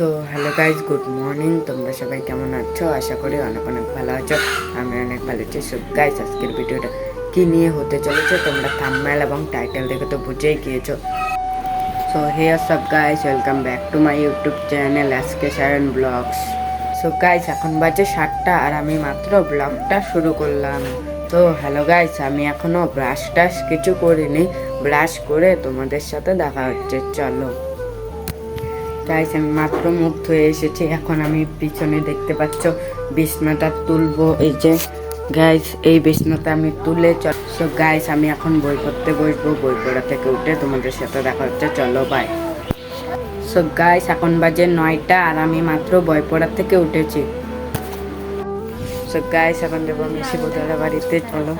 So hello guys good morning তোমরা সবাই কেমন আছো? আশা করি অনেক অনেক ভালো আছো, আমি অনেক ভালো আছি। সো গাইজ আজকের ভিডিওটা কি নিয়ে হতে চলেছে, তোমরা থাম্বনেল এবং টাইটেল দেখে তো বুঝেই গিয়েছো। সো হেয়ার সব guys welcome back to my YouTube channel আজকে সায়ন ব্লগস সো গাইজ এখন বাজে সাতটা আর আমি মাত্র ব্লগটা শুরু করলাম। তো হ্যালো গাইজ আমি এখনও ব্রাশ টাশ কিছু করিনি ব্রাশ করে তোমাদের সাথে দেখা হচ্ছে, চলো। গাইস আমি মাত্র মুখ ধুয়ে এসেছি। এখন আমি পিছনে দেখতে পাচ্ছ, বিছনাটা তুলবো। এই যে গাইস এই বিছনাটা আমি তুলে সো গাইস আমি এখন বই পড়তে বসবো। বই পড়া থেকে উঠে তোমাদের সাথে দেখা হচ্ছে। চলো বাই সো গাইস এখন বাজে নয়টা আর আমি মাত্র বই পড়া থেকে উঠেছি। সো গাইস এখন যাব আমি শিবদারা বাড়িতে। চলো।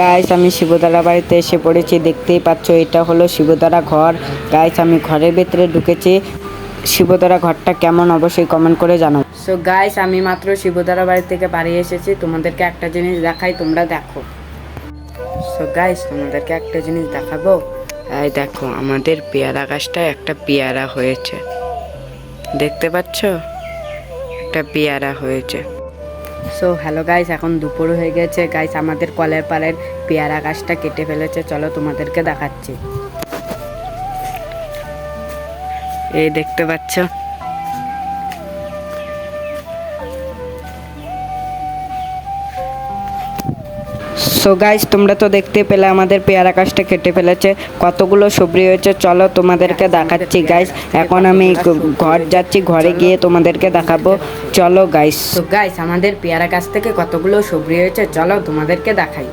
গাইস আমি শিবদারা বাড়িতে এসে পড়েছি। দেখতেই পাচ্ছ, এটা হলো শিবদারা ঘর। গাইস আমি ঘরের ভেতরে ঢুকেছি। শিবদারা ঘরটা কেমন অবশ্যই কমেন্ট করে জানাও। সো গাইস আমি মাত্র শিবদারা বাড়ি থেকে বাড়ি এসেছি। তোমাদেরকে একটা জিনিস দেখাই, তোমরা দেখো। সো গাইস তোমাদেরকে একটা জিনিস দেখাবো। এই দেখো, আমাদের পেয়ারা গাছটা একটা পেয়ারা হয়েছে। দেখতে পাচ্ছ? একটা পেয়ারা হয়েছে। সো হ্যালো গাইস এখন দুপুর হয়ে গেছে। গাইস আমাদের কলের পাড়ের পেয়ারা গাছটা কেটে ফেলেছে। চলো তোমাদেরকে দেখাচ্ছি। এই দেখতে পাচ্ছ। সো গাইস তোমরা তো দেখতে পেলে আমাদের পেয়ারা গাছটা কেটে ফেলেছে, কতগুলো সবরি হয়েছে, চলো তোমাদেরকে দেখাচ্ছি গাইস এখন আমি ঘর যাচ্ছি, ঘরে গিয়ে তোমাদেরকে দেখাবো। চলো গাইস তো গাইস আমাদের পেয়ারা গাছ থেকে কতগুলো সবরি হয়েছে, চলো তোমাদেরকে দেখাই।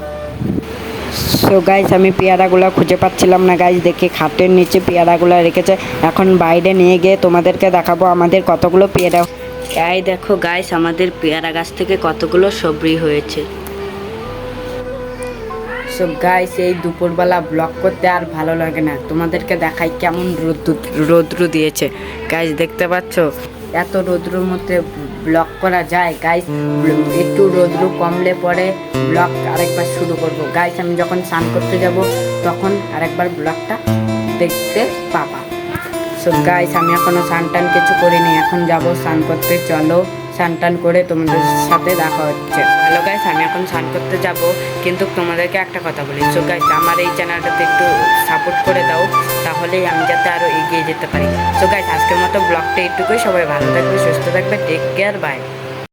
সো গাইস আমি পেয়ারাগুলো খুঁজে পাচ্ছিলাম না গাইস দেখে খাটের নিচে পেয়ারাগুলো রেখেছে। এখন বাইরে নিয়ে গিয়ে তোমাদেরকে দেখাবো আমাদের কতগুলো পেয়ারা। এই দেখো গাইস আমাদের পেয়ারা গাছ থেকে কতগুলো সবরি হয়েছে। সো গাইস এই দুপুরবেলা ব্লগ করতে আর ভালো লাগে না। তোমাদেরকে দেখাই কেমন রোদ্রু রোদ্রু দিয়েছে। গাইস দেখতে পাচ্ছ? এত রোদ্রুর মধ্যে ব্লক করা যায়। গাইস একটু রৌদ্র কমলে পরে ব্লক আরেকবার শুরু করব। গাইস আমি যখন স্নান করতে যাব, তখন আরেকবার ব্লকটা দেখতে পাবা। সো গাইস আমি এখনও স্নান টান কিছু করিনি। এখন যাব স্নান করতে। চলো। স্নান টান করে তোমাদের সাথে দেখা হচ্ছে। হ্যালো গাইস আমি এখন স্নান করতে যাব, কিন্তু তোমাদেরকে একটা কথা বলি। সো গাইস আমার এই চ্যানেলটাতে একটু সাপোর্ট করে দাও, তাহলেই আমি যাতে আরও এগিয়ে যেতে পারি। সো গাইস আজকের মতো ব্লগটা এইটুকুই। সবাই ভালো থাকবে, সুস্থ থাকবে টেক কেয়ার বাই